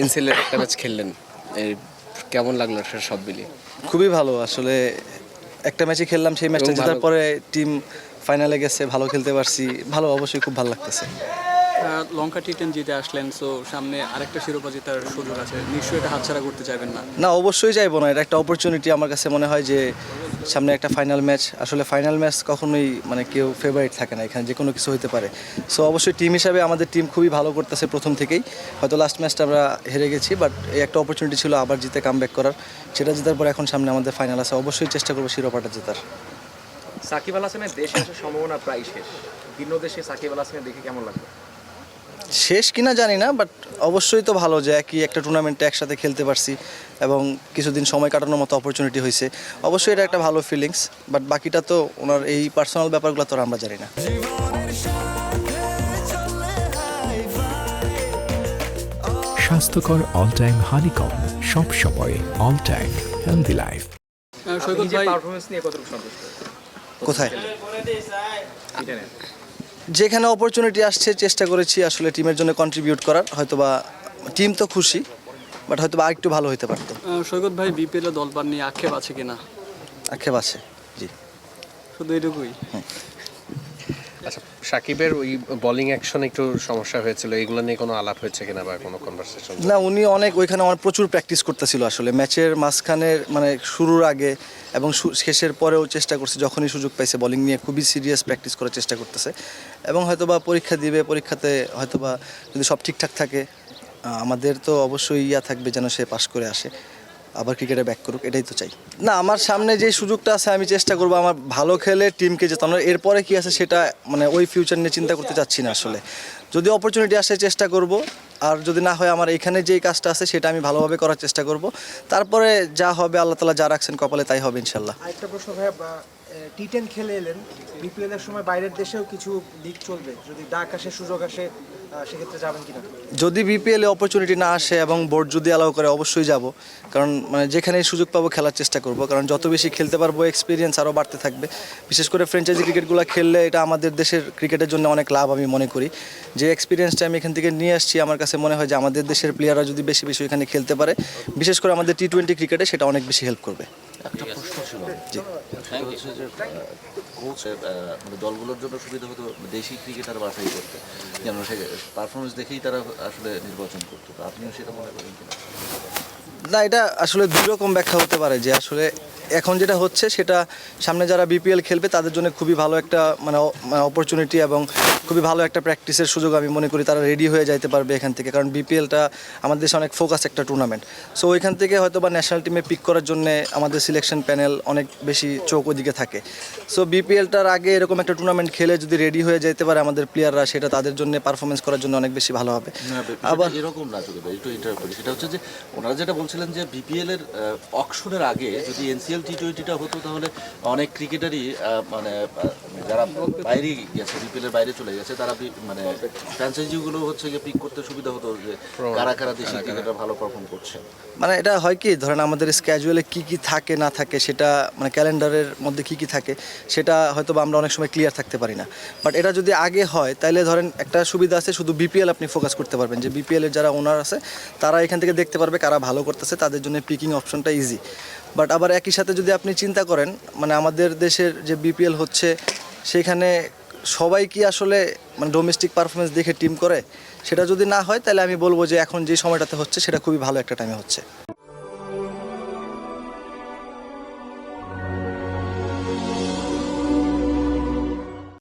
এনসিএলের একটা ম্যাচ খেললেন। এই কেমন লাগল সব মিলিয়ে? খুবই ভালো আসলে একটা ম্যাচে খেললাম সেই ম্যাচটা জেতার পরে টিম ফাইনালে গেছে ভালো খেলতে পারছি ভালো অবশ্যই খুব ভালো লাগতেছে। লঙ্কা টি টেন জিতে আসলেন সো সামনে আরেকটা শিরোপা জেতার সুযোগ আছে। নিশ্চয়ই এটা হাতছাড়া করতে চাইবেন না? না অবশ্যই যাইবো না। এটা একটা অপরচুনিটি আমার কাছে মনে হয় যে সামনে একটা ফাইনাল ম্যাচ আসলে ফাইনাল ম্যাচ কখনোই মানে কেউ ফেভারিট থাকে না এখানে যে কোনো কিছু হতে পারে। সো অবশ্যই টিম হিসাবে আমাদের টিম খুবই ভালো করতেছে প্রথম থেকেই। হয়তো লাস্ট ম্যাচটা আমরা হেরে গেছি বাট এই একটা অপরচুনিটি ছিল আবার জিতে কাম করার। সেটা জেতার পর এখন সামনে আমাদের ফাইনাল আছে। অবশ্যই চেষ্টা করব শিরোপাটা জেতার। সাকিব আল হাসানের দেশে আসার সম্ভাবনা প্রায় শেষ। ভিন্ন দেশে সাকিব আল হাসানের দেখে কেমন লাগবে শেষ কিনা জানি না বাট অবশ্যই তো ভালো যে একই একটা টুর্নামেন্টে একসাথে খেলতে পারছি এবং কিছুদিন সময় কাটানোর মতো অপরচুনিটি হয়েছে অবশ্যই এটা একটা ভালো ফিলিংস বাট বাকিটা তো ওনার এই পার্সোনাল ব্যাপারগুলো তো আর আমরা জানি না। স্বাস্থ্যকর অল টাইম হানিকম সব সময় অল টাইম হেলদি লাইফ কোথায়? যেখানে অপরচুনিটি আসছে চেষ্টা করেছি আসলে টিমের জন্য কন্ট্রিবিউট করার। হয়তোবা টিম তো খুশি বাট হয়তো বা আরেকটু ভালো হতে পারতো। সৈকত ভাই বিপিএল দল দলবার নিয়ে আক্ষেপ আছে কিনা? আক্ষেপ আছে জি। শুধু এটুকুই? আচ্ছা সাকিবের ওই বোলিং অ্যাকশন একটু সমস্যা হয়েছিল, এগুলো নিয়ে কোনো আলাপ হয়েছে কিনা বা কোনো কনভারসেশন না, উনি অনেক ওইখানে অনেক প্রচুর প্র্যাকটিস করতেছিল আসলে। ম্যাচের মাঝখানের মানে শুরুর আগে এবং শেষের পরেও চেষ্টা করছে, যখনই সুযোগ পাইছে বলিং নিয়ে খুবই সিরিয়াস প্র্যাকটিস করার চেষ্টা করতেছে। এবং হয়তোবা পরীক্ষা দিবে, পরীক্ষাতে হয়তোবা যদি সব ঠিকঠাক থাকে আমাদের তো অবশ্যই ইয়া থাকবে যেন সে পাশ করে আসে। আবার ক্রিকেটে ব্যাক করুক, এটাই তো চাই। না, আমার সামনে যে সুযোগটা আছে, আমি চেষ্টা করব আমার ভালো খেলে টিমকে জেতানোর। এরপরে কি আছে সেটা মানে ওই ফিউচার নিয়ে চিন্তা করতে চাচ্ছি না আসলে। যদি অপরচুনিটি আসে, চেষ্টা করব। আর যদি না হয়, আমার এখানে যেই কাজটা আছে, সেটা আমি ভালোভাবে করার চেষ্টা করব। তারপরে যা হবে, আল্লাহ তালা যা রাখছেন কপালে, তাই হবে ইনশাল্লাহ প্রশ্ন টি টেন খেলে এলেন, বিপিএল এর সময় বাইরের দেশেও কিছু লিগ চলবে? যদি ডাক আসে, সুযোগ আসে সেক্ষেত্রে যাবেন কিনা? যদি বিপিএল এ অপরচুনিটি না আসে এবং বোর্ড যদি অ্যালাউ করে, অবশ্যই যাব। কারণ মানে যেখানে সুযোগ পাবো খেলার চেষ্টা করব। কারণ, যত বেশি খেলতে পারব এক্সপিরিয়েন্স আরও বাড়তে থাকবে। বিশেষ করে ফ্র্যাঞ্চাইজি ক্রিকেটগুলো খেললে এটা আমাদের দেশের ক্রিকেটের জন্য অনেক লাভ আমি মনে করি। যে এক্সপিরিয়েন্সটা আমি এখান থেকে নিয়ে আসছি, আমার কাছে মনে হয় যে আমাদের দেশের প্লেয়াররা যদি বেশি বেশি এখানে খেলতে পারে, বিশেষ করে আমাদের টি টোয়েন্টি ক্রিকেটে সেটা অনেক বেশি হেল্প করবে। একটা প্রশ্ন ছিল। হচ্ছে যে কোচ মানে দলগুলোর জন্য সুবিধা হতো দেশি ক্রিকেটার বাছাই করতে। যেন সে পারফরমেন্স দেখেই তারা আসলে নির্বাচন করতো। আপনিও সেটা মনে করেন কিনা? না, এটা আসলে দুই রকম ব্যাখ্যা হতে পারে। যে আসলে এখন যেটা হচ্ছে, সেটা সামনে যারা বিপিএল খেলবে, তাদের জন্য খুবই ভালো একটা মানে অপরচুনিটি এবং খুবই ভালো একটা প্র্যাকটিসের সুযোগ আমি মনে করি তারা রেডি হয়ে যাইতে পারবে এখান থেকে। কারণ বিপিএলটা আমাদের দেশে অনেক ফোকাস একটা টুর্নামেন্ট সো ওইখান থেকে হয়তো বা ন্যাশনাল টিমে পিক করার জন্য আমাদের সিলেকশন প্যানেল অনেক বেশি চোখ ওদিকে থাকে। সো বিপিএলটার আগে এরকম একটা টুর্নামেন্ট খেলে যদি রেডি হয়ে যেতে পারে আমাদের প্লেয়াররা সেটা তাদের জন্য পারফরমেন্স করার জন্য অনেক বেশি ভালো হবে। আবার এরকম না একটু ইন্টার করি। সেটা হচ্ছে যে ওনারা যেটা বলছিলেন যে বিপিএল এর অকশনের আগে যদি এনসিএল টি টোয়েন্টিটা হতো তাহলে অনেক ক্রিকেটারই মানে যারা বাইরে গেছে বিপিএল এর বাইরে চলে গেছে তারা মানে ফ্র্যাঞ্চাইজিগুলো হচ্ছে গিয়ে পিক করতে সুবিধা হতো যে কারা কারা দেশি ক্রিকেটার ভালো পারফর্ম করছে। মানে এটা হয় কি ধরেন আমাদের স্ক্যাজুয়ালে কি কি থাকে না থাকে সেটা মানে ক্যালেন্ডারের মধ্যে কি কি থাকে সেটা হয়তো বা আমরা অনেক সময় ক্লিয়ার থাকতে পারি না। বাট এটা যদি আগে হয় তাহলে ধরেন একটা সুবিধা আছে শুধু বিপিএল আপনি ফোকাস করতে পারবেন। যে বিপিএল এর যারা ওনার আছে তারা এখান থেকে দেখতে পারবে কারা ভালো করতেছে তাদের জন্য পিকিং অপশনটা ইজি বাট আবার একই সাথে যদি আপনি চিন্তা করেন মানে আমাদের দেশের যে বিপিএল হচ্ছে সেখানে সবাই কি আসলে মানে ডোমেস্টিক পারফরমেন্স দেখে টিম করে? সেটা যদি না হয়, তাহলে আমি বলব যে এখন যে সময়টাতে হচ্ছে, সেটা খুবই ভালো একটা টাইমে হচ্ছে।